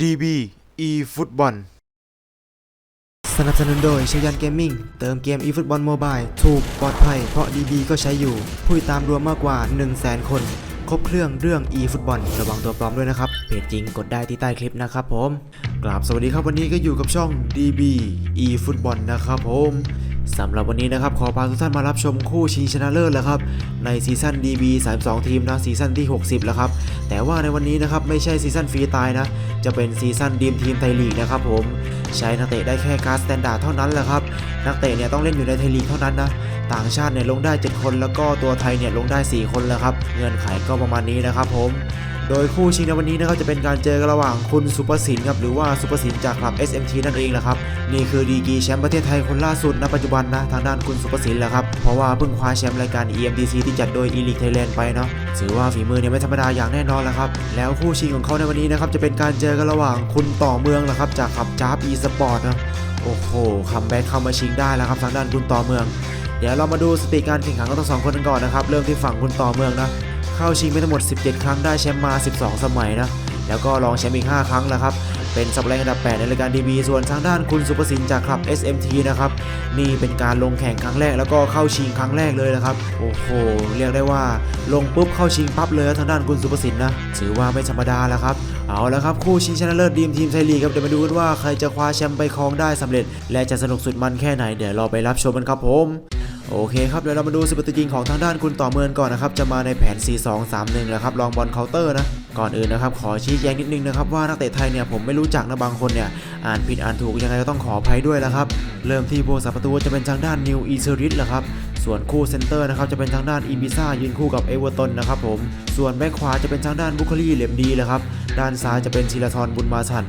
DB e ฟุตบอลสนับสนุนโดยชยันเกมมิ่งเติมเกม eFootball Mobile ถูกปลอดภัย เพราะ DB ก็ใช้อยู่ ผู้ติดตามรวมมากกว่า 1 0 0 0 0แสนคน ครบเครื่องเรื่อง eFootball ระวังตัวปลอมด้วยนะครับ เพจจริงกดได้ที่ใต้คลิปนะครับผม กราบสวัสดีครับวันนี้ก็อยู่กับช่อง DB eFootball นะครับผม สำหรับวันนี้นะครับ ขอพาทุกท่านมารับชมคู่ชิงชนะเลิศแล้วครับ ในซีซั่น DB 32 ทีมนะซีซั่นที่ 60 แล้วครับ แต่ว่าในวันนี้นะครับไม่ใช่ซีซั่นฟรีตายนะ จะเป็นซีซั่นดีมทีมไทยลีกนะครับผม ใช้นักเตะได้แค่การ์ดสแตนดาร์ดเท่านั้นแหละครับ นักเตะเนี่ยต้องเล่นอยู่ในไทยลีกเท่านั้นนะ ต่างชาติเนี่ยลงได้ 7 คน แล้วก็ตัวไทยเนี่ยลงได้ 4 คนแล้วครับ เงื่อนไขก็ประมาณนี้นะครับผม โดยคู่ชิงในวันนี้นะครับจะเป็นการเจอกันระหว่างคุณสุประสินครับหรือว่าสุประสินจากคลับ SMT นั่นเองแหละครับนี่คือดีกีแชมป์ประเทศไทยคนล่าสุดณปัจจุบันนะทางด้านคุณสุประสินแหละครับเพราะว่าเพิ่งคว้าแชมป์รายการ EMDC ที่จัดโดย e-league Thailand ไปเนาะถือว่าฝีมือเนี่ยไม่ธรรมดาอย่างแน่นอนแล้วครับแล้วคู่ชิงของเขาในวันนี้นะครับจะเป็นการเจอกันระหว่างคุณต่อเมืองแหละครับจากขับจ้าบ e-sport นะโอ้โหคัมแบ็กเข้ามาชิงได้แล้วครับทางด้านคุณต่อเมือง เดี๋ยวเรามาดูสติการแข่งขันของทั้งสองคนกันก่อนนะครับเริ่มที่ฝั่งคุณต่อเมืองนะ เข้าชิงไปทั้งหมด 17 ครั้งได้แชมป์มา 12 สมัยนะ แล้วก็รองแชมป์อีก 5 ครั้งแล้วครับ เป็นสัปดาห์อันดับ 8 ในรายการดีบีส่วนทางด้านคุณสุประสินจากคลับ SMT นะครับ นี่เป็นการลงแข่งครั้งแรกแล้วก็เข้าชิงครั้งแรกเลยนะครับ โอ้โห เรียกได้ว่า ลงปุ๊บเข้าชิงปั๊บเลยทางด้านคุณสุประสินนะ ถือว่าไม่ธรรมดาแล้วครับ เอาละครับคู่ชิงชนะเลิศดีมทีมไทยลีกครับเดี๋ยวมาดูกันว่าใครจะคว้าแชมป์ไปครองได้สำเร็จ และจะสนุกสุดมันแค่ไหนเดี๋ยวเราไปรับชมกันครับผม โอเคครับเดี๋ยวเรามาดูสปิตจริงของทางด้านคุณต่อเมืองก่อนนะครับจะมาในแผน 4-2-3-1แล้วครับลองบอลเคาน์เตอร์นะก่อนอื่นนะครับขอชี้แจงนิดนึงนะครับว่านักเตะไทยเนี่ยผมไม่รู้จักนะบางคนเนี่ยอ่านผิดอ่านถูกยังไงก็ต้องขออภัยด้วยแล้วครับเริ่มที่ผู้สาประตูจะเป็นทางด้านนิวอีเซริสแหละครับส่วนคู่เซนเตอร์นะครับจะเป็นทางด้านอีบิซ่ายืนคู่กับเอเวอร์ตันนะครับผมส่วนแบ็คขวาจะเป็นทางด้านบุคลีเหลมดีแหละครับด้านซ้ายจะเป็นศิลธรบุญมาชัน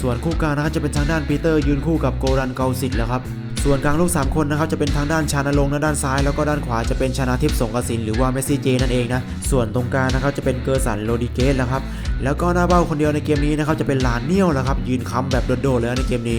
ส่วนคู่กลางนะครับจะเป็นทางด้านปีเตอร์ยืนคู่กับโกรันเกาสิทธ์แล้วครับ ส่วนกลางลูก 3 คนนะครับจะเป็นทางด้านชานลงนะด้านซ้าย แล้วก็ด้านขวาจะเป็นชนาทิพย์สงกสินหรือว่าเมสซี่เจนั่นเองนะส่วนตรงกลางนะครับจะเป็นเกอร์สันโรดิเกสแล้วครับแล้วก็หน้าเบ้าคนเดียวในเกมนี้นะครับจะเป็นลานเนียวแล้วครับยืนค้ำแบบโดดๆเลยในเกมนี้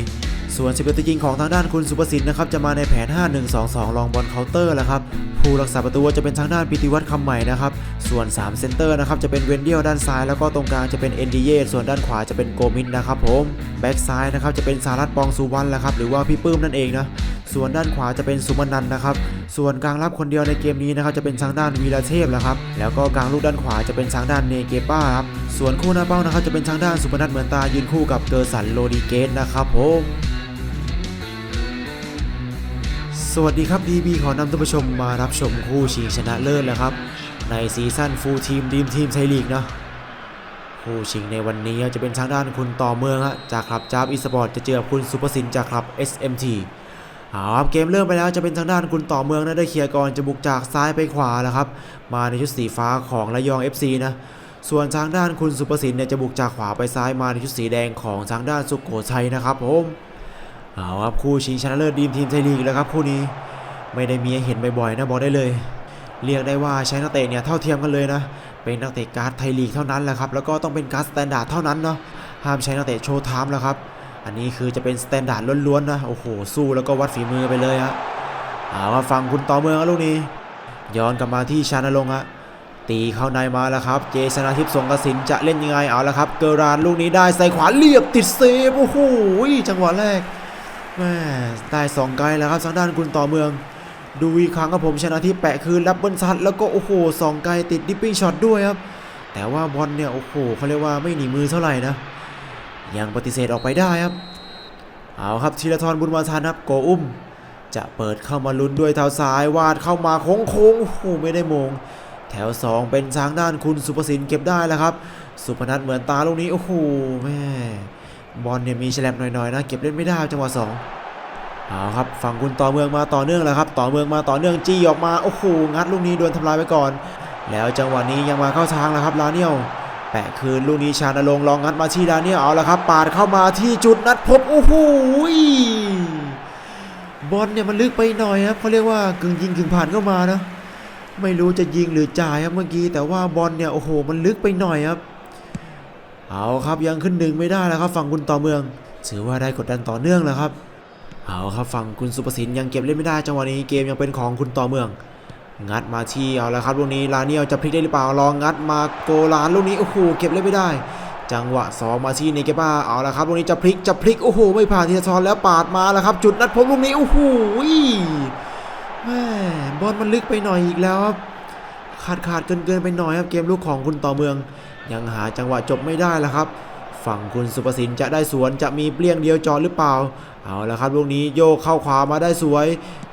ส่วนสิบเอ็ดตัวจริงของทางด้านคุณสุประสิทธิ์นะครับจะมาในแผน 5-1-2-2 ลองบอลเคาน์เตอร์แล้วครับผู้รักษาประตูจะเป็นทางด้านปิติวัฒน์คำใหม่นะครับส่วน 3 เซนเตอร์นะครับจะเป็นเวนเดียลด้านซ้ายแล้วก็ตรงกลางจะเป็นเอนดีเยส่วนด้านขวาจะเป็นโกมินนะครับผมแบ็กซ้ายนะครับจะเป็นสารัตปองสุวรรณแหละครับหรือว่าพี่ปื้มนั่นเองนะส่วนด้านขวาจะเป็นสุมนันนะครับ ส่วนกลางรับคนเดียวในเกมนี้นะครับจะเป็นทางด้านวีระเทพแหละครับ แล้วก็กลางลูกด้านขวาจะเป็นทางด้านเนเกป้าครับ ส่วนคู่หน้าเป้านะครับจะเป็นทางด้านสุพนัทเหมือนตายืนคู่กับเกอร์สันโรดิเกสนะครับผม สวัสดีครับ DB ขอนำท่านผู้ชมมารับชมคู่ชิงชนะเลิศแล้วครับ ในซีซั่นฟูลทีมดีมทีมไทยลีกนะคู่ชิงในวันนี้จะเป็นทางด้านคุณต่อเมืองฮะจากคลับจ้าบอีสปอร์ตจะเจอกับคุณสุภสินจากคลับ SMT เอาครับเกมเริ่มไปแล้วจะเป็นทางด้านคุณต่อเมืองนะได้เคลียร์ก่อนจะบุกจากซ้ายไปขวาแล้วครับ มาในชุดสีฟ้าของระยอง FC นะส่วนทางด้านคุณสุภสินเนี่ยจะบุกจากขวาไปซ้ายมาในชุดสีแดงของทางด้านสุโขทัยนะครับผม เอาครับคู่ชิงชนะเลิศดีมทีมไทยลีกแล้วครับคู่นี้ไม่ได้มีให้เห็นบ่อยๆนะบอกได้เลย เรียกได้ว่าใช้นักเตะเนี่ยเท่าเทียมกันเลยนะ เป็นนักเตะการ์ดไทยลีกเท่านั้นแหละครับแล้วก็ต้องเป็นการ์ดสแตนดาร์ดเท่านั้นเนาะห้ามใช้นักเตะโชว์ไทม์แล้วครับอันนี้คือจะเป็นสแตนดาร์ดล้วนๆนะโอ้โหสู้แล้วก็วัดฝีมือไปเลยฮะเอาครับฟังคุณต่อเมืองครับลูกนี้ ย้อนกลับมาที่ชานรงฮะตีเข้าในมาแล้วครับ เจชนาทิพย์สงกระสินจะเล่นยังไงเอาละครับ เกอรานลูกนี้ได้ใส่ขวาเรียบติดเซฟโอ้โหจังหวะแรก แม่ได้สองไกลแล้วครับทางด้านคุณต่อเมือง ดูอีกครั้งครับผมชนะที่แปะคืนรับเบิลซัดแล้วก็โอ้โหสองไกลติดดิปปิ้งช็อตด้วยครับ แต่ว่าบอลเนี่ยโอ้โหเขาเรียกว่าไม่หนีมือเท่าไหร่นะยังปฏิเสธออกไปได้ครับ เอาครับธีรทรบุญมาทันครับโกอุ้ม จะเปิดเข้ามาลุ้นด้วยเท้าซ้ายวาดเข้ามาโค้งโค้งโอ้โหไม่ได้มง แถว 2 เป็นทางด้านคุณสุภสินเก็บได้แล้วครับ สุพนัทเหมือนตาลูกนี้โอ้โหแม่ บอลเนี่ยมีแฉลบหน่อยๆนะเก็บเล่นไม่ได้จังหวะสองเอาครับฝั่งคุณต่อเมืองมาต่อเนื่องแล้วครับ ต่อเมืองมาต่อเนื่องจี้ออกมาโอ้โหงัดลูกนี้โดนทำลายไปก่อน แล้วจังหวะนี้ยังมาเข้าทางแล้วครับลาเนียลแปะคืนลูกนี้ชาณรงค์ลองงัดมาที่ลาเนียลเอาละครับ ปาดเข้ามาที่จุดนัดพบโอ้โหบอลเนี่ยมันลึกไปหน่อยครับเขาเรียกว่ากึ่งยิงกึ่งผ่านเข้ามานะ ไม่รู้จะยิงหรือจ่ายครับเมื่อกี้แต่ว่าบอลเนี่ยโอ้โห มันลึกไปหน่อยครับ เอาครับยังขึ้นหนึ่งไม่ได้แล้วครับฝั่งคุณต่อเมือง ถือว่าได้กดดันต่อเนื่องแล้วครับ เอาครับฝั่งคุณสุประสินยังเก็บเล่นไม่ได้จังหวะนี้เกมยังเป็นของคุณต่อเมือง งัดมาที่เอาและครับลูกนี้ลาเนียลจะพลิกได้หรือเปล่าลองงัดมาโกลานลูกนี้โอ้โหเก็บเล่นไม่ได้ จังหวะสองมาที่เนเกบ้าเอาละครับตรงนี้จะพลิกจะพลิกโอ้โหไม่ผ่านทีละทอนแล้วปาดมาแล้วครับ จุดนัดพบลูกนี้โอ้โหแม่บอลมันลึกไปหน่อยอีกแล้วครับขาดขาดเกินเกินไปหน่อยครับเกมลูกของคุณต่อเมือง ยังหาจังหวะจบไม่ได้แล้วครับ ฝั่งคุณสุประสินจะได้สวนจะมีเปลี่ยงเดียวจอหรือเปล่า เอาละครับลูกนี้โยกเข้าขวามาได้สวย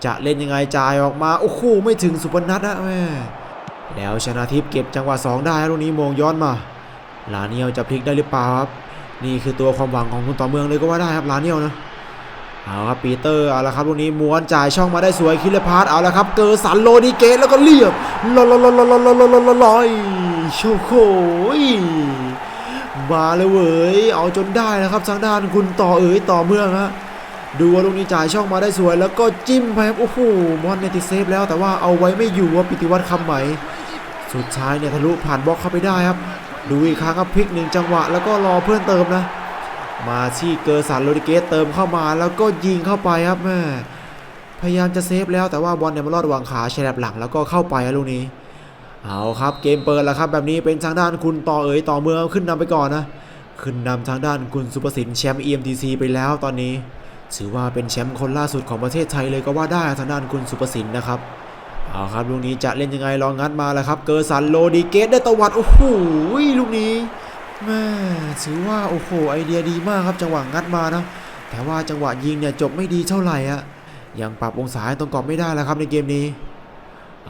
จะเล่นยังไงจ่ายออกมาโอ้โหไม่ถึงสุพนัทนะแม่แล้วชนะทิพย์เก็บจังหวะสองได้ลูกนี้มองย้อนมาลาเนียวจะพลิกได้หรือเปล่าครับนี่คือตัวความหวังของคุณต่อเมืองเลยก็ว่าได้ครับลาเนียวนะเอาครับปีเตอร์เอาละครับลูกนี้ม้วนจ่ายช่องมาได้สวยคิเลพาร์ตเอาละครับเกอร์สันโลดีเกตแล้วก็เรียบลอยลอยลอยลอยลอย ลอยลอยลอยโชโคมาเลยเว้ยเอาจนได้นะครับทางด้านคุณต่อเอ๋ยต่อเมืองฮะดูว่าลูกนี้จ่ายช่องมาได้สวย แล้วก็จิ้มไปครับโอ้โหบอลเนี่ยติดเซฟแล้วแต่ว่าเอาไว้ไม่อยู่ว่าปิติวัตรคำไหมสุดท้ายเนี่ยทะลุผ่านบล็อกเข้าไปได้ครับ ดูอีกครั้งครับพลิกหนึ่งจังหวะ แล้วก็รอเพื่อนเติมนะ มาที่เกอร์สันโรดิเกสเติมเข้ามาแล้วก็ยิงเข้าไปครับแม่พยายามจะเซฟแล้วแต่ว่าบอลเนี่ยมันลอดวางขาแฉลบหลังแล้วก็เข้าไปลูกนี้ เอาครับเกมเปิดแล้วครับแบบนี้เป็นทางด้านคุณต่อเอ๋ยต่อเมืองขึ้นนำไปก่อนนะ ขึ้นนำทางด้านคุณสุประสินแชมป์ EMTC ไปแล้วตอนนี้ ถือว่าเป็นแชมป์คนล่าสุดของประเทศไทยเลยก็ว่าได้ทางด้านคุณสุประสินนะครับเอาครับลูกนี้จะเล่นยังไงลองงัดมาแล้วครับ เกอร์สันโลดีเกตได้ตวัดโอ้โหลูกนี้แม่ถือว่าโอ้โหไอเดียดีมากครับจังหวะงัดมานะแต่ว่าจังหวะยิงเนี่ยจบไม่ดีเท่าไหร่อะยังปรับองศาตรงกรอบไม่ได้แล้วครับในเกมนี้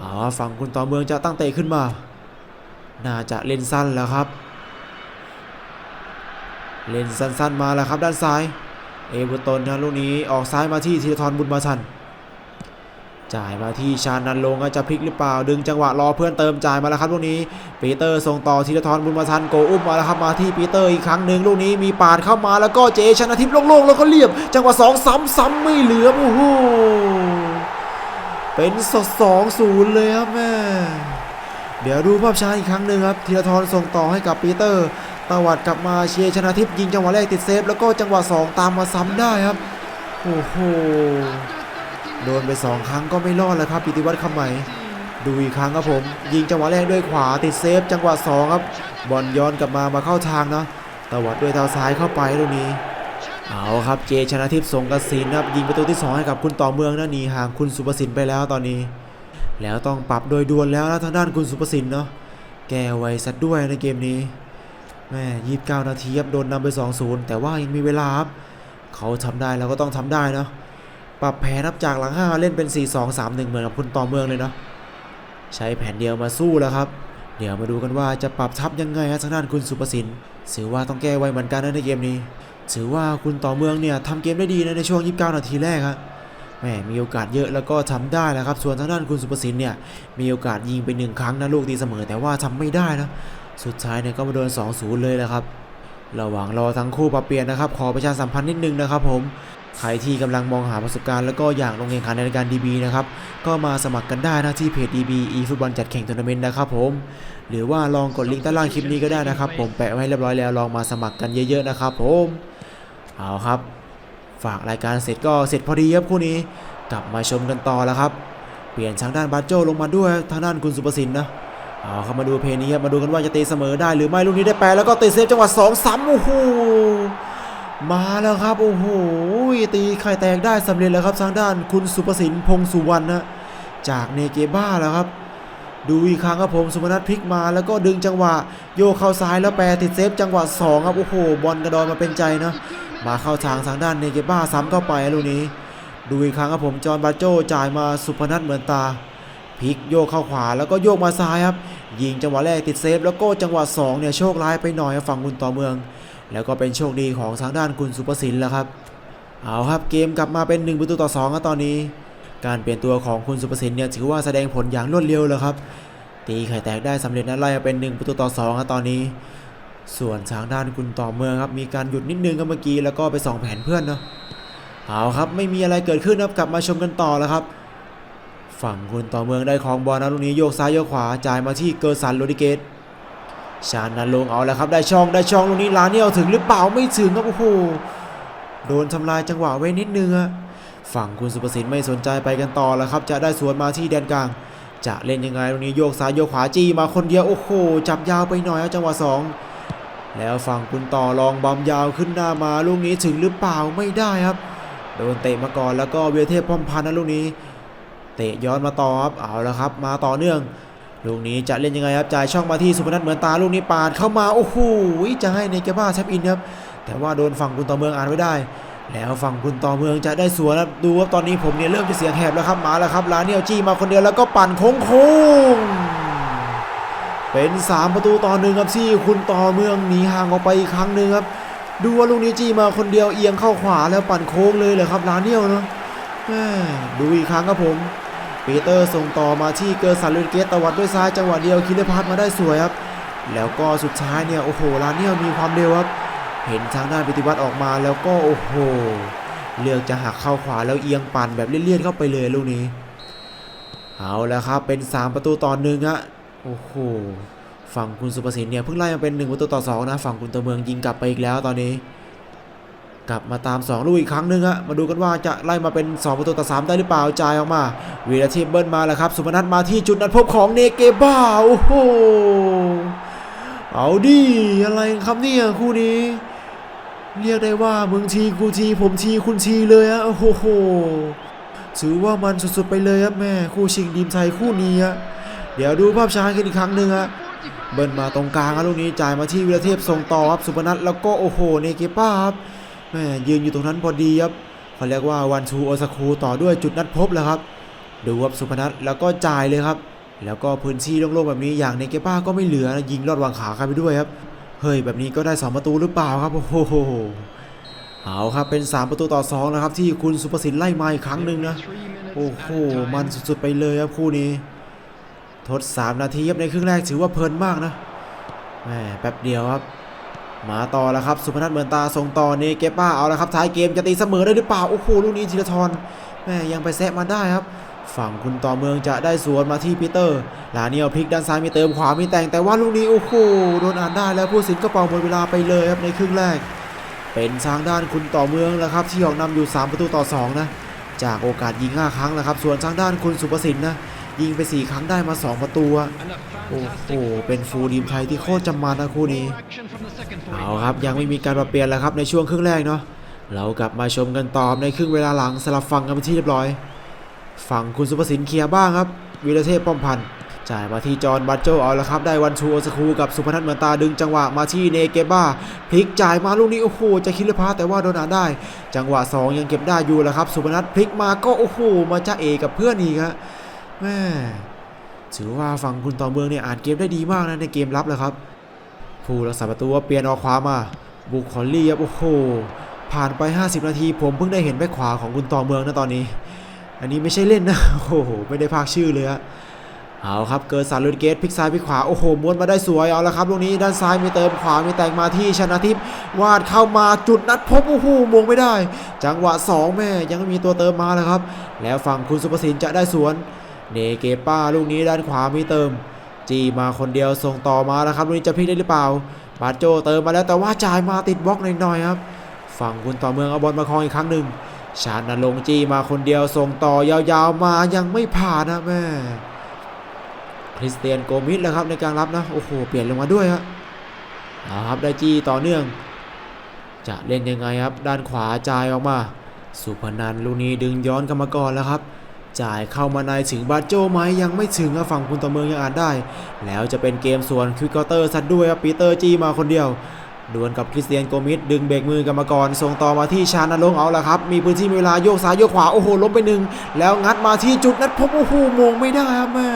อ๋อฝั่งคุณต่อเมืองจะตั้งเตะขึ้นมา น่าจะเล่นสั้นแล้วครับ เล่นสั้นๆมาแล้วครับด้านซ้าย เอเวอร์ตันนะลูกนี้ออกซ้ายมาที่ธีรทรบุญมาทัน จ่ายมาที่ชานันลงจะพลิกหรือเปล่า ดึงจังหวะรอเพื่อนเติมจ่ายมาแล้วครับลูกนี้ ปีเตอร์ส่งต่อธีรทรบุญมาทันโกอุ้มมาแล้วครับมาที่ปีเตอร์อีกครั้งหนึ่งลูกนี้มีปาดเข้ามาแล้วก็เจชนะทิพย์โล่งๆแล้วก็เรียบ จังหวะสองซ้ำซ้ำไม่เหลือโอ้โห เป็นสดสองศูนย์เลยครับแม่เดี๋ยวดูภาพช้าอีกครั้งหนึ่งครับธีรทรส่งต่อให้กับปีเตอร์ตวัดกลับมาเชียร์ชนะทิพย์ยิงจังหวะแรกติดเซฟ แล้วก็จังหวะสองตามมาซ้ำได้ครับ โอ้โหโดนไปสองครั้งก็ไม่รอดแล้วครับปิติวัตรคำใหม่ดูอีกครั้งครับผม ยิงจังหวะแรกด้วยขวาติดเซฟ จังหวะสองครับบอลย้อนกลับมามาเข้าทางนะตวัดด้วยเท้าซ้ายเข้าไปตรงนี้ เอาครับเจชนะทิพย์ส่งกระสินครับยิงประตูที่สองให้กับคุณต่อเมืองนะหนีห่างคุณสุประสินไปแล้วตอนนี้ แล้วต้องปรับโดยด่วนแล้วนะทางด้านคุณสุประสินเนาะแก้ไวสัดด้วยในเกมนี้แม่ยีิบเก้านาทีครับโดนนำไป 2-0 แต่ว่ายังมีเวลาครับเขาทำได้เราก็ต้องทำได้เนาะปรับแผนนับจากหลัง5เล่นเป็น 4 2 3 1 เหมือนกับคุณต่อเมืองเลยเนาะใช้แผนเดียวมาสู้แล้วครับ เดี๋ยวมาดูกันว่าจะปรับทับยังไงฮะทางด้านคุณสุประสินถือว่าต้องแก้ไวเหมือนกันนะในเกมนี้ ถือว่าคุณต่อเมืองเนี่ยทำเกมได้ดีนะในช่วง 29 นาทีแรกครับแหมมีโอกาสเยอะแล้วก็ทำได้แล้วครับ ส่วนทางด้านคุณสุประสินเนี่ยมีโอกาสยิงไปหนึ่งครั้งนะลูกตีเสมอแต่ว่าทำไม่ได้นะ สุดท้ายเนี่ยก็มาโดน2-0 เลยแหละครับ ระหว่างรอทั้งคู่ปรับเปลี่ยนนะครับ ขอประชาสัมพันธ์นิดนึงนะครับผมใครที่กำลังมองหาประสบการณ์แล้วก็อยากลงแข่งขันในรายการ DB นะครับ ก็มาสมัครกันได้นะที่เพจ DB e ฟุตบอลจัดแข่งทัวร์นาเมนต์นะครับผม หรือว่าลองกดลิงก์ใต้ล่างคลิปนี้ก็ได้นะครับ ผมแปะไว้เรียบร้อยแล้วลองมาสมัครกันเยอะๆนะครับผม เอาครับ ฝากรายการเสร็จก็เสร็จพอดีครับคู่นี้ กลับมาชมกันต่อแล้วครับ เปลี่ยนทางด้านบาโจลงมาด้วยทางด้านคุณสุประสินนะเอาครับมาดูเพลงนี้ครับมาดูกันว่าจะตีเสมอได้หรือไม่ลูกนี้ได้แปลแล้วก็ตีเซฟจังหวะสองซ้ำโอ้โหมาแล้วครับโอ้โหตีไข่แตกได้สำเร็จแล้วครับทางด้านคุณสุประสินพงสุวรรณนะจากเนเกบ้าแล้วครับ ดูอีกครั้งครับผมสุพนัทพลิกมาแล้วก็ดึงจังหวะ โยกเข้าซ้ายแล้วแปรติดเซฟจังหวะสองครับโอ้โหบอลกระดอนมาเป็นใจนะมาเข้าทางทางด้านเนเกบ้าซ้ำเข้าไปลูกนี้ ดูอีกครั้งครับผมจอห์นบาโจจ่ายมาสุพนัทเหมือนตาพลิกโยกเข้าขวาแล้วก็โยกมาซ้ายครับยิงจังหวะแรกติดเซฟแล้วก็จังหวะ2เนี่ยโชคร้ายไปหน่อยฝั่งคุณต่อเมือง แล้วก็เป็นโชคดีของทางด้านคุณสุประสินแล้วครับเอาครับเกมกลับมาเป็น 1 ประตูต่อ2ครับตอนนี้ การเปลี่ยนตัวของคุณสุประสินเนี่ยถือว่าแสดงผลอย่างรวดเร็วแล้วครับ ตีไข่แตกได้สำเร็จนะไล่เป็น 1 ประตูต่อ2ครับตอนนี้ ส่วนทางด้านคุณต่อเมืองครับมีการหยุดนิดนึงครับเมื่อกี้แล้วก็ไปส่องแผนเพื่อนเนาะเอาครับไม่มีอะไรเกิดขึ้นครับกลับมาชมกันต่อแล้วครับ ฝั่งคุณต่อเมืองได้ของบอลนะลูกนี้โยกซ้ายโยกขวาจ่ายมาที่เกอร์สันโรดิเกตชานันลงเอาแล้วครับได้ช่องได้ช่องลูกนี้ลาเนียลถึงหรือเปล่าไม่ถึงครับโอ้โหโดนทำลายจังหวะไว้นิดนึงอะ ฝั่งคุณสุประสิทธิ์ไม่สนใจไปกันต่อแล้วครับ จะได้สวนมาที่แดนกลาง จะเล่นยังไงลูกนี้โยกซ้ายโยกขวาจี้มาคนเดียวโอ้โหจับยาวไปหน่อยจังหวะสองแล้วฝั่งคุณต่อลองบอมยาวขึ้นหน้ามาลูกนี้ถึงหรือเปล่าไม่ได้ครับโดนเตะมาก่อนแล้วก็เวียเทพป้อมพันธ์นะลูกนี้ เตะย้อนมาต่อครับเอาแล้วครับ มาต่อเนื่องลูกนี้จะเล่นยังไงครับจ่ายช่องมาที่สุพนัทเหมือนตาลูกนี้ปาดเข้ามาโอ้โหจะให้ในเกบ้าแทบอินครับแต่ว่าโดนฝั่งคุณต่อเมืองอ่านไว้ได้ แล้วฝั่งคุณต่อเมืองจะได้สวนครับดูว่าตอนนี้ผมเนี่ยเริ่มจะเสียงแหบแล้วครับมาแล้วครับลาเนียลจี้มาคนเดียวแล้วก็ปั่นโค้งโค้งเป็น 3 ประตูต่อหนึ่งครับที่คุณต่อเมืองหนีห่างออกไปอีกครั้งหนึ่งครับ ดูว่าลูกนี้จี้มาคนเดียวเอียงเข้าขวาแล้วปั่นโค้งเลยเลยครับลาเนียลเนาะดูอีกครั้งครับผมปีเตอร์ส่งต่อมาที่เกอร์สันลูนเกตตวัดด้วยซ้ายจังหวะเดียวคิเลพัทมาได้สวยครับแล้วก็สุดท้ายเนี่ยโอ้โหลาเนียลมีความเร็วครับ เห็นทางด้านปฏิวัติออกมาแล้วก็โอ้โห เลือกจะหักเข้าขวาแล้วเอียงปั่นแบบเลี่ยนๆเข้าไปเลยลูกนี้ เอาแล้วครับเป็น 3 ประตูต่อหนึ่งอะโอ้โหฝั่งคุณสุภสินเนี่ยเพิ่งไล่มาเป็น 1 ประตูต่อ 2 นะ ฝั่งคุณตัวเมืองยิงกลับไปอีกแล้วตอนนี้ กลับมาตาม 2 ลูกอีกครั้งหนึ่งอะมาดูกันว่าจะไล่มาเป็น 2 ประตูต่อ 3 ได้หรือเปล่าจ่ายออกมาวีรเทพเบิ้ลมาแล้วครับ สุพนัทมาที่จุดนัดพบของเนเกบ้าโอ้โหเอาดิอะไรครับเนี่ยคู่นี้ เรียกได้ว่ามึงทีกูทีผมทีคุณทีเลยอะโอ้โหถือว่ามันสุดๆไปเลยครับแม่คู่ชิงดีมไทยคู่นี้อะเดี๋ยวดูภาพช้ากันอีกครั้งหนึ่งอะเบิ้ลมาตรงกลางครับลูกนี้จ่ายมาที่วิรเทพส่งต่อครับสุพนัทแล้วก็โอ้โหเนเกป้าครับแม่ยืนอยู่ตรงนั้นพอดีครับเขาเรียกว่าวันทูโอซาคูต่อด้วยจุดนัดพบแล้วครับ ดูครับสุพนัทแล้วก็จ่ายเลยครับ แล้วก็พื้นที่โล่งๆแบบนี้อย่างเนเกป้าก็ไม่เหลือนะยิงลอดวางขาเข้าไปด้วยครับ เฮ้ยแบบนี้ก็ได้สองประตูหรือเปล่าครับโอ้โหเอาครับเป็น 3 ประตูต่อ2นะครับที่คุณสุภสินไล่มาอีกครั้งหนึ่งนะโอ้โหมันสุดๆไปเลยครับคู่นี้ ทด 3 นาทีครับในครึ่งแรกถือว่าเพลินมากนะแหมแป๊บเดียวครับมาต่อแล้วครับสุพนัทเหมือนตาส่งต่อเนเกป้าเอาละครับท้ายเกมจะตีเสมอได้หรือเปล่าโอ้โหลูกนี้ธีรทรแหมยังไปแซะมาได้ครับ ฝั่งคุณต่อเมืองจะได้สวนมาที่ปีเตอร์ ลาเนียลพลิกด้านซ้ายมีเติมขวามีแต่งแต่ว่าลูกนี้โอ้โหโดนอ่านได้แล้วผู้สินก็เป่าหมดเวลาไปเลยครับในครึ่งแรก เป็นทางด้านคุณต่อเมืองแล้วครับที่ออกนำอยู่ 3 ประตูต่อ 2 นะ จากโอกาสยิง 5 ครั้งแล้วครับ ส่วนทางด้านคุณสุประสินนะยิงไป 4 ครั้งได้มา 2 ประตู โอ้โห เป็นฟูลีมไทยที่โคตรจำมานะคู่นี้ เอาครับยังไม่มีการปรับเปลี่ยนแล้วครับในช่วงครึ่งแรกเนาะ เรากลับมาชมกันต่อในครึ่งเวลาหลังสลับฟังกันเป็นที่เรียบร้อย ฝั่งคุณสุภสินเคลียร์บ้างครับวีรเทพป้อมพันธ์จ่ายมาที่จอห์นบัตโจเอาละครับ ได้วันชูโอสคูกับสุพนัทเหมือนตาดึงจังหวะมาที่เนเกบ้าพลิกจ่ายมาลูกนี้โอ้โหจะคิดลพาแต่ว่าโดนอ่านได้ จังหวะ 2 ยังเก็บได้อยู่แล้วครับ สุพนัทพลิกมาก็โอ้โหมาจ้าเอกับเพื่อนอีกฮะแม่ถือว่าฝั่งคุณต่อเมืองเนี่ยอ่านเกมได้ดีมากนะในเกมรับเลยครับ ผู้รักษาประตูว่าเปลี่ยนออกขวามา บุกคอลลี่ครับโอ้โหผ่านไป 50 นาที ผมเพิ่งได้เห็นแบ็คขวาของคุณต่อเมืองนะตอนนี้ อันนี้ไม่ใช่เล่นนะ โอ้โห ไม่ได้พากชื่อเลยฮะเอาครับ เกิดสารลุนเกตพลิกซ้ายพลิกขวา โอ้โห ม้วนมาได้สวย เอาละครับ ตรงนี้ด้านซ้ายมีเติมขวา มีแต่งมาที่ชนะทิพย์วาดเข้ามาจุดนัดพบ โอ้โหมงไม่ได้ จังหวะ 2 แม่ ยังไม่มีตัวเติมมาเลยครับ แล้วฝั่งคุณสุภสินจะได้สวน เนเกป้าลูกนี้ด้านขวามีเติม จีมาคนเดียวส่งต่อมาแล้วครับ ลูกนี้จะพลิกได้หรือเปล่าบาโจเติมมาแล้วแต่ว่าจ่ายมาติดบล็อกหน่อยๆครับ ฝั่งคุณต่อเมืองเอาบอลมาครองอีกครั้งหนึ่ง ชาญนรงจี้มาคนเดียวส่งต่อยาวๆมายังไม่ผ่านนะแม่คริสเตียนโกมิสแล้วครับในการรับนะโอ้โหเปลี่ยนลงมาด้วยครับเอาครับได้จี้ต่อเนื่อง จะเล่นยังไงครับ ด้านขวาจ่ายออกมา สุพนันลูกนี้ดึงย้อนกลันมาก่อนแล้วครับ จ่ายเข้ามาในถึงบาโจไหมยังไม่ถึงฝั่งคุณต่อเมืองยังอ่านได้ แล้วจะเป็นเกมส่วนควิกเกอเตอร์ซัดด้วยครับปีเตอร์จี้มาคนเดียว ดวลกับคริสเตียนโกมิสดึงเบรกมือกรรมกรส่งต่อมาที่ชาญนรงเอาละครับ มีพื้นที่มีเวลาโยกซ้ายโยกขวา โอ้โหล้มไปหนึ่ง แล้วงัดมาที่จุดนัดพบโอ้โหมงไม่ได้แม่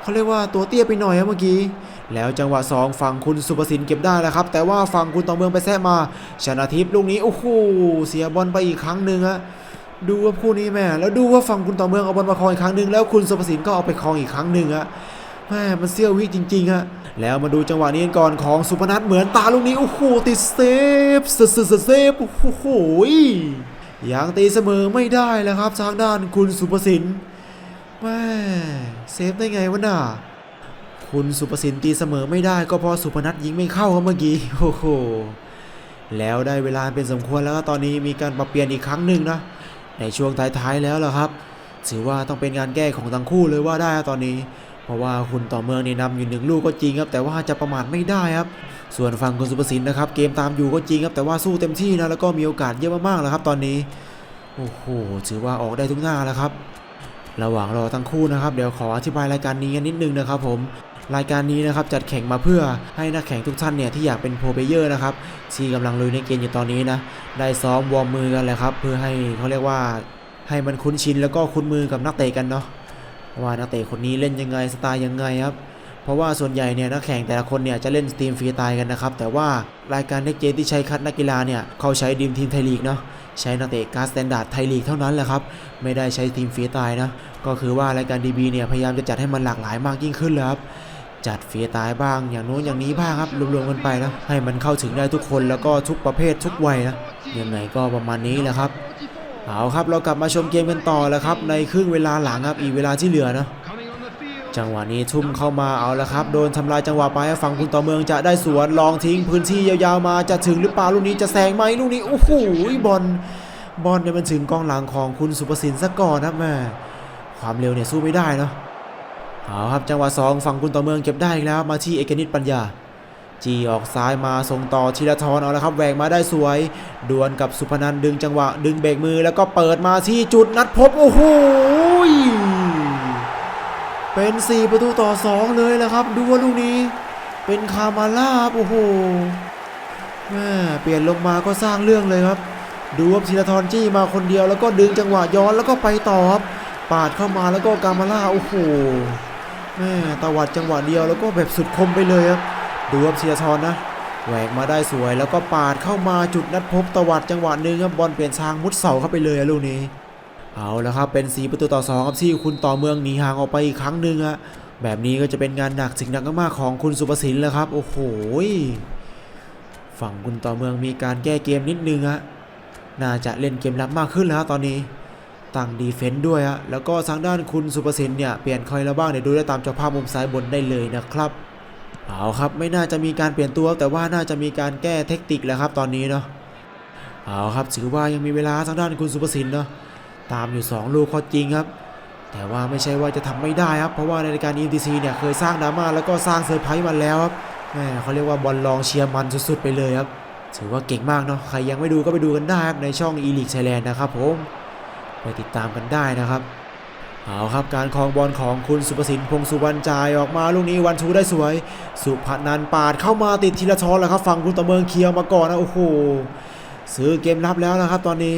เขาเรียกว่าตัวเตี้ยไปหน่อยครับเมื่อกี้ แล้วจังหวะ 2 ฝั่งคุณสุภสินเก็บได้แล้วครับ แต่ว่าฝั่งคุณต่อเมืองไปแทะมาชนะทิพย์ลูกนี้โอ้โหเสียบอลไปอีกครั้งหนึ่งอะดูว่าคู่นี้แม่แล้วดูว่าฝั่งคุณต่อเมืองเอาบอลมาครองอีกครั้งหนึ่งแล้วคุณสุภสินก็เอาไปครองอีกครั้งหนึ่งอะแม่มันเสี้ยววิจริงๆอะ แล้วมาดูจังหวะนี้กันก่อนของสุพนัทเหมือนตาลูกนี้โอ้โหติดเซฟเซฟเซฟเซฟโอ้โหยังตีเสมอไม่ได้แล้วครับทางด้านคุณสุภสินแม่เซฟได้ไงวะน่ะคุณสุภสินตีเสมอไม่ได้ก็เพราะสุพนัทยิงไม่เข้าครับเมื่อกี้โอ้โหแล้วได้เวลาเป็นสมควรแล้วก็ตอนนี้มีการปรับเปลี่ยนอีกครั้งหนึ่งนะในช่วงท้ายๆแล้วล่ะครับ ถือว่าต้องเป็นงานแก้ของทั้งคู่เลยว่าได้ครับตอนนี้ เพราะว่าคุณต่อเมืองนี่นำอยู่หนึ่งลูกก็จริงครับ แต่ว่าจะประมาทไม่ได้ครับ ส่วนฝั่งคุณสุภสินนะครับ เกมตามอยู่ก็จริงครับ แต่ว่าสู้เต็มที่นะแล้วก็มีโอกาสเยอะมากๆแล้วครับ ตอนนี้ โอ้โหถือว่าออกได้ทุกหน้าแล้วครับ ระหว่างรอทั้งคู่นะครับ เดี๋ยวขออธิบายรายการนี้กันนิดนึงนะครับ ผมรายการนี้นะครับจัดแข่งมาเพื่อให้นักแข่งทุกท่านเนี่ยที่อยากเป็นโปรเบเยอร์นะครับที่กำลังลุยในเกมอยู่ตอนนี้นะได้ซ้อมวอร์มมือกันแหละครับ เพื่อให้เขาเรียกว่าให้มันคุ้นชินแล้วก็คุ้นมือกับนักเตะกันเนาะ ว่านักเตะคนนี้เล่นยังไงสไตล์ยังไงครับเพราะว่าส่วนใหญ่เนี่ยนักแข่งแต่ละคนเนี่ยจะเล่นสตรีมฟรีตล์กันนะครับแต่ว่ารายการเน็กเกมที่ใช้คัดนักกีฬาเนี่ยเขาใช้ดีมทีมไทยลีกเนาะใช้นักเตะการ์ดสแตนดาร์ดไทยลีกเท่านั้นแหละครับไม่ได้ใช้ทีมฟรีตล์นะก็คือว่ารายการ DB เนี่ยพยายามจะจัดให้มันหลากหลายมากยิ่งขึ้นเลยครับจัดฟรีตล์บ้างอย่างโน้นอย่างนี้บ้างครับรวมๆกันไปนะให้มันเข้าถึงได้ทุกคนแล้วก็ทุกประเภททุกวัยนะยังไงก็ประมาณนี้แหละครับ เอาครับเรากลับมาชมเกมกันต่อแล้วครับในครึ่งเวลาหลังครับอีกเวลาที่เหลือนะจังหวะนี้ทุ่มเข้ามาเอาแล้วครับ โดนทำลายจังหวะไปฝั่งคุณต่อเมืองจะได้สวนลองทิ้งพื้นที่ยาวๆมาจะถึงหรือเปล่าลูกนี้จะแซงไหมลูกนี้โอ้โหบอลบอลเนี่ยมันถึงกองหลังของคุณสุประสินซะก่อนนะแม่ความเร็วเนี่ยสู้ไม่ได้เนาะเอาครับจังหวะสองฝั่งคุณต่อเมืองเก็บได้อีกแล้วมาที่เอกนิตปัญญา จีออกซ้ายมาส่งต่อธีรทรเอาละครับแหวกมาได้สวย ดวลกับสุพนันดึงจังหวะ ดึงเบรกมือแล้วก็เปิดมาที่จุดนัดพบโอ้โหเป็น 4 ประตูต่อ 2 เลยแหละครับดูว่าลูกนี้ เป็นคามาล่าโอ้โหแม่เปลี่ยนลงมาก็สร้างเรื่องเลยครับ ดูว่าธีรทรจี้มาคนเดียวแล้วก็ดึงจังหวะย้อนแล้วก็ไปต่อครับปาดเข้ามาแล้วก็กามาล่าโอ้โหแม่ตวัดจังหวะเดียวแล้วก็แบบสุดคมไปเลยครับ ดูว่าธีรทรนนะแหวกมาได้สวยแล้วก็ปาดเข้ามาจุดนัดพบตวัดจังหวะหนึ่งครับบอลเปลี่ยนทางมุดเสาเข้าไปเลยลูกนี้ เอาแล้วครับเป็นสีประตูต่อสองครับที่คุณต่อเมืองหนีห่างออกไปอีกครั้งหนึ่งอะแบบนี้ก็จะเป็นงานหนักสิ่งหนักมากของคุณสุประสินแล้วครับ โอ้โหฝั่งคุณต่อเมืองมีการแก้เกมนิดนึงอะน่าจะเล่นเกมรับมากขึ้นแล้วตอนนี้ตั้งดีเฟนต์ด้วยอะแล้วก็ทางด้านคุณสุประสินเนี่ยเปลี่ยนใครแล้วบ้างเดี๋ยวดูได้ตามจอภาพมุมซ้ายบนได้เลยนะครับ เอาครับไม่น่าจะมีการเปลี่ยนตัวแต่ว่าน่าจะมีการแก้เทคนิคแล้วครับตอนนี้เนาะเอาครับถือว่ายังมีเวลาทางด้านคุณสุประสินเนาะตามอยู่ 2 ลูกก็จริงครับ แต่ว่าไม่ใช่ว่าจะทำไม่ได้ครับ เพราะว่าในรายการ EMTC เนี่ยเคยสร้างดราม่าแล้วก็สร้างเซอร์ไพรส์มาแล้วครับแหมเขาเรียกว่าบอลลองเชียร์มันสุดๆไปเลยครับถือว่าเก่งมากเนาะใครยังไม่ดูก็ไปดูกันได้ครับในช่อง e-league Thailand นะครับผมไปติดตามกันได้นะครับ เอาครับการครองบอลของคุณสุประสินพงษ์สุวรรณจ่ายออกมาลูกนี้วันชูได้สวย สุพนันปาดเข้ามาติดทีละทอนแล้วครับฝั่งคุณตะเมืองเคียร์มาก่อนนะโอ้โหซื้อเกมรับแล้วนะครับ ตอนนี้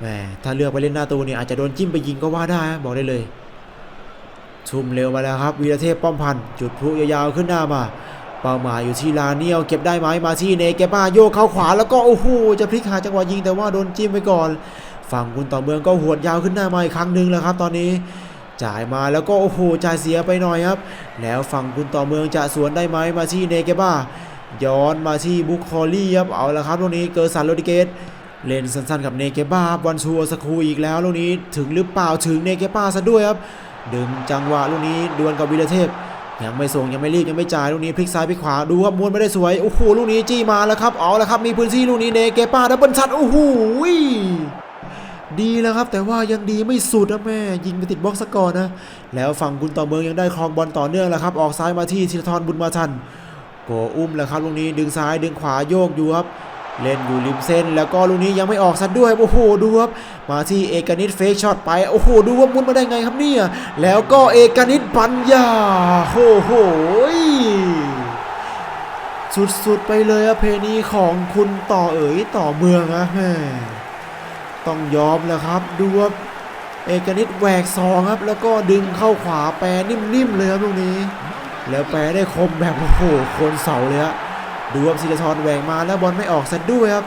แหมถ้าเลือกไปเล่นหน้าตูเนี่ยอาจจะโดนจิ้มไปยิงก็ว่าได้บอกได้เลยชุ่มเร็วมาแล้วครับวีรเทพป้อมพันจุดพลุยาวๆขึ้นหน้ามา เป้าหมายอยู่ที่ลาเนียวเก็บได้ไหมมาที่เนเกบ้าโยกเข้าขวาแล้วก็โอ้โหจะพลิกหาจังหวะยิงแต่ว่าโดนจิ้มไปก่อน ฝั่งคุณต่อเมืองก็หวดยาวขึ้นหน้ามาอีกครั้งหนึ่งแล้วครับ ตอนนี้จ่ายมาแล้วก็โอ้โหจ่ายเสียไปหน่อยครับ แล้วฝั่งคุณต่อเมืองจะสวนได้ไหมมาที่เนเกบ้าย้อนมาที่บุคคอลี่ครับเอาละครับตรงนี้เกิร์สันโรดิเกตเล่นสั้นๆกับเนเกบ้าบอลชูสคูอีกแล้วลูกนี้ถึงหรือเปล่าถึงเนเกบ้าซะด้วยครับดึงจังหวะลูกนี้ดวลกับวีรเทพยังไม่ส่งยังไม่รีบยังไม่จ่ายลูกนี้พลิกซ้ายพลิกขวาดูครับมวนไม่ได้สวยโอ้โหลูกนี้จี้มาแล้วครับเอาละครับมีพื้นที่ลูกนี้เนเกบ้าดับเบิลชัดโอ้โห ดีแล้วครับ แต่ว่ายังดีไม่สุดนะแม่ ยิงไปติดบล็อกซะก่อนนะ แล้วฝั่งคุณต่อเมืองยังได้ครองบอลต่อเนื่องแล้วครับ ออกซ้ายมาที่ธีรทรบุญมาทันโกอุ้มแล้วครับลูกนี้ดึงซ้ายดึงขวาโยกอยู่ครับ เล่นอยู่ริมเส้น แล้วก็ลูกนี้ยังไม่ออกซะด้วยโอ้โหดูครับมาที่เอกนิตเฟกช็อตไปโอ้โหดูว่ามุดมาได้ไงครับเนี่ยแล้วก็เอกนิตปัญญาโอ้โหสุดๆไปเลยอะเพลงนี้ของคุณต่อเอ๋ยต่อเมืองอะแม่ ต้องยอมแล้วครับ ดูว่าเอกนิตแหวกซองครับ แล้วก็ดึงเข้าขวาแปรนิ่มๆเลยครับลูกนี้ แล้วแปรได้คมแบบโอ้โหโคนเสาเลยอะดูว่าศิริธรแหวกมาแล้วบอลไม่ออกซะด้วยครับ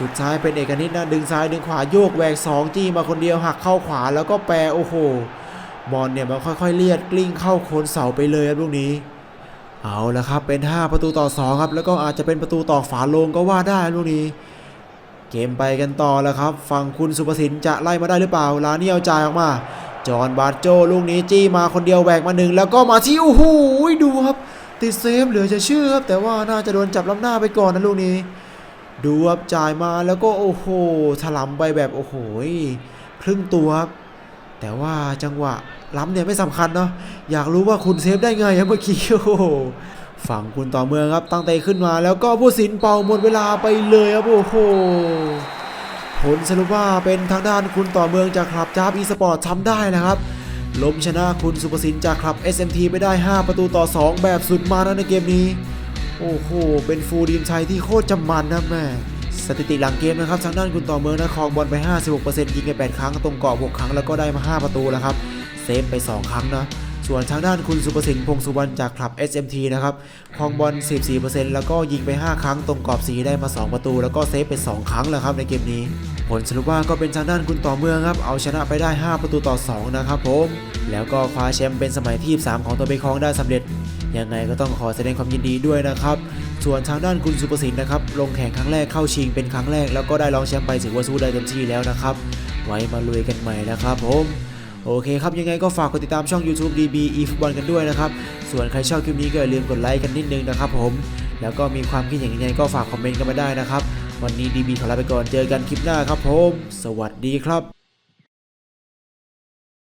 สุดท้ายเป็นเอกนิตนะดึงซ้ายดึงขวาโยกแหวกสองจี้มาคนเดียวหักเข้าขวาแล้วก็แปรโอ้โหบอลเนี่ยมันค่อยๆเลียดกลิ้งเข้าโคนเสาไปเลยครับลูกนี้ เอาละครับเป็น 5 ประตูต่อ 2 ครับ แล้วก็อาจจะเป็นประตูต่อฝาโลงก็ว่าได้ลูกนี้ เกมไปกันต่อแล้วครับ ฝั่งคุณสุภสินจะไล่มาได้หรือเปล่า ลาเนียวจ่ายออกมา จอห์นบาร์โจลูกนี้จี้มาคนเดียวแหวกมาหนึ่งแล้วก็มาที่โอ้โหดูครับ ติดเซฟเหลือจะเชื่อครับแต่ว่าน่าจะโดนจับล้ำหน้าไปก่อนนะลูกนี้ ดูครับจ่ายมาแล้วก็โอ้โหถลำไปแบบโอ้โหครึ่งตัวครับแต่ว่าจังหวะล้ำเนี่ยไม่สำคัญเนาะอยากรู้ว่าคุณเซฟได้ไงเมื่อกี้โอ้โห ฝั่งคุณต่อเมืองครับตั้งเตะขึ้นมาแล้วก็ผู้สินเป่าหมดเวลาไปเลยครับโอ้โหผลสรุปว่าเป็นทางด้านคุณต่อเมืองจากคลับจ้าบอีสปอร์ตทำได้นะครับล้มชนะคุณสุภสินจากคลับ SMT ไปได้ 5 ประตูต่อ 2 แบบสุดมานะในเกมนี้ โอ้โห เป็นฟูลดีมชัยที่โคตรจำมันนะแม่ สถิติหลังเกมนะครับทางด้านคุณต่อเมืองนะครองบอลไป 56%ยิงไป 8 ครั้งตรงกรอบ 6 ครั้งแล้วก็ได้มา 5 ประตูแล้วครับ เซฟไป 2 ครั้งนะ ส่วนทางด้านคุณสุประสิทธิ์พงษ์สุวรรณจากคลับ SMT นะครับครองบอล 14%แล้วก็ยิงไป 5 ครั้งตรงกรอบ4ได้มา 2 ประตู แล้วก็เซฟไป 2 ครั้งแล้วครับในเกมนี้ ผลสรุปว่าก็เป็นทางด้านคุณต่อเมืองครับเอาชนะไปได้ 5 ประตูต่อ 2 นะครับผม แล้วก็คว้าแชมป์เป็นสมัยที่ 3 ของตัวไปคองได้สำเร็จยังไงก็ต้องขอแสดงความยินดีด้วยนะครับ ส่วนทางด้านคุณสุประสิทธิ์นะครับ ลงแข่งครั้งแรกเข้าชิงเป็นครั้งแรก แล้วก็ได้รองแชมป์ไปถือว่าสู้ได้เต็มที่แล้วนะครับ ไว้มาลุยกันใหม่นะครับผม โอเคครับยังไงก็ฝากกดติดตามช่อง YouTube DB eFootball กันด้วยนะครับ ส่วนใครชอบคลิปนี้ก็อย่าลืมกดไลค์กันนิดนึงนะครับผม แล้วก็มีความคิดเห็นยังไงก็ฝากคอมเมนต์กันมาได้นะครับ วันนี้ DB ขอลาไปก่อนเจอกันคลิปหน้าครับผม สวัสดีครับ